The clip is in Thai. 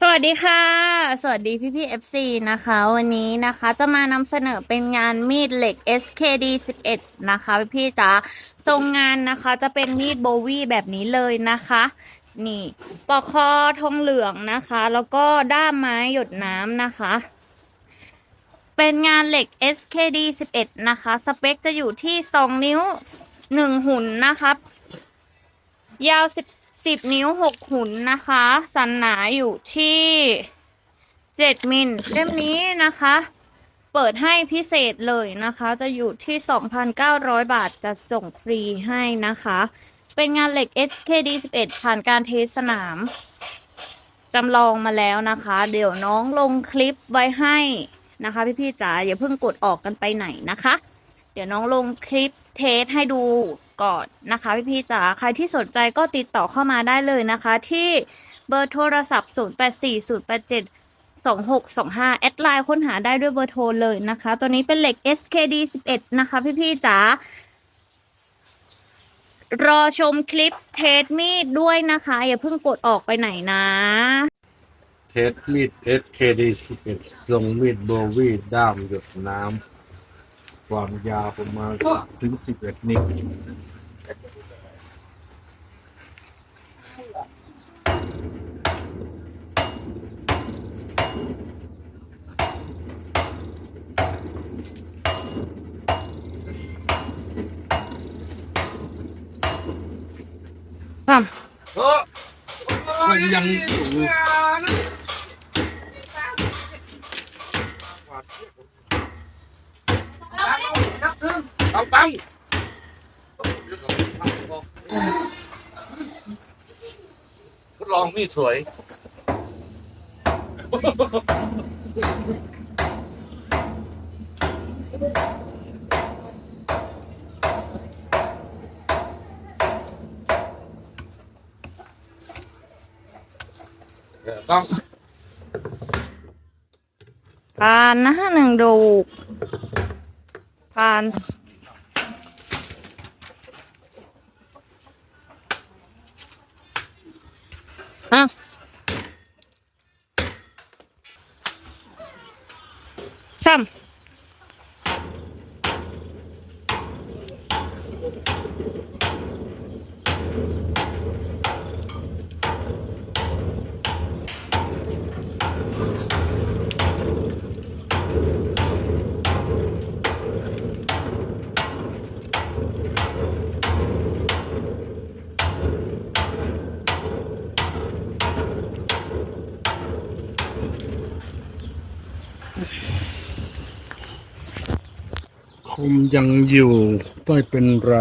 สวัสดีค่ะ สวัสดีพี่พี่ FC นะคะ วันนี้นะคะจะมานำเสนอเป็นงานมีดเหล็ก SKD 11 นะคะ พี่พี่จ๋าทรงงานนะคะจะเป็นมีดโบวี่แบบนี้เลยนะคะ นี่ปอกคอทองเหลืองนะคะ แล้วก็ด้ามไม้หยดน้ำนะคะ เป็นงานเหล็ก SKD 11 นะคะ สเปคจะอยู่ที่ 2 นิ้ว 1 หุ่นนะครับยาว 10 10นิ้ว6หุ่นนะคะ สันหนาอยู่ที่7มิลเล่มนี้นะคะ เปิดให้พิเศษเลยนะคะ จะอยู่ที่ 2,900 บาทจะส่งฟรีให้นะคะ เป็นงานเหล็ก SKD 11 ผ่านการเทสสนามจำลองมาแล้วนะคะ เดี๋ยวน้องลงคลิปไว้ให้นะคะ พี่ๆจ๋าอย่าเพิ่งกดออกกันไปไหนนะคะ เดี๋ยวน้องลงคลิปเทสให้ดู ก่อนนะคะพี่ๆจ๋าใครที่สนใจก็ติดต่อเข้ามาได้เลยนะคะ ที่เบอร์โทรศัพท์ 084087 2625 แอดไลน์ค้นหาได้ด้วยเบอร์โทรเลยนะคะ ตัวนี้เป็นเหล็ก SKD 11 นะคะ พี่ๆจ๋ารอชมคลิปเทสมีดด้วยนะคะ อย่าเพิ่งกดออกไปไหนนะเทสมีด SKD 11ทรงมีดโบวีด้ามหยดน้ำ ความยาวประมาณ10ถึง11นิ้วค่ะมันยังอยู่เอาตังทดลองมีดสวย ต้องผ่านนะหนึ่งดู กผ่ คมยังอยู่ไม่เป็นไร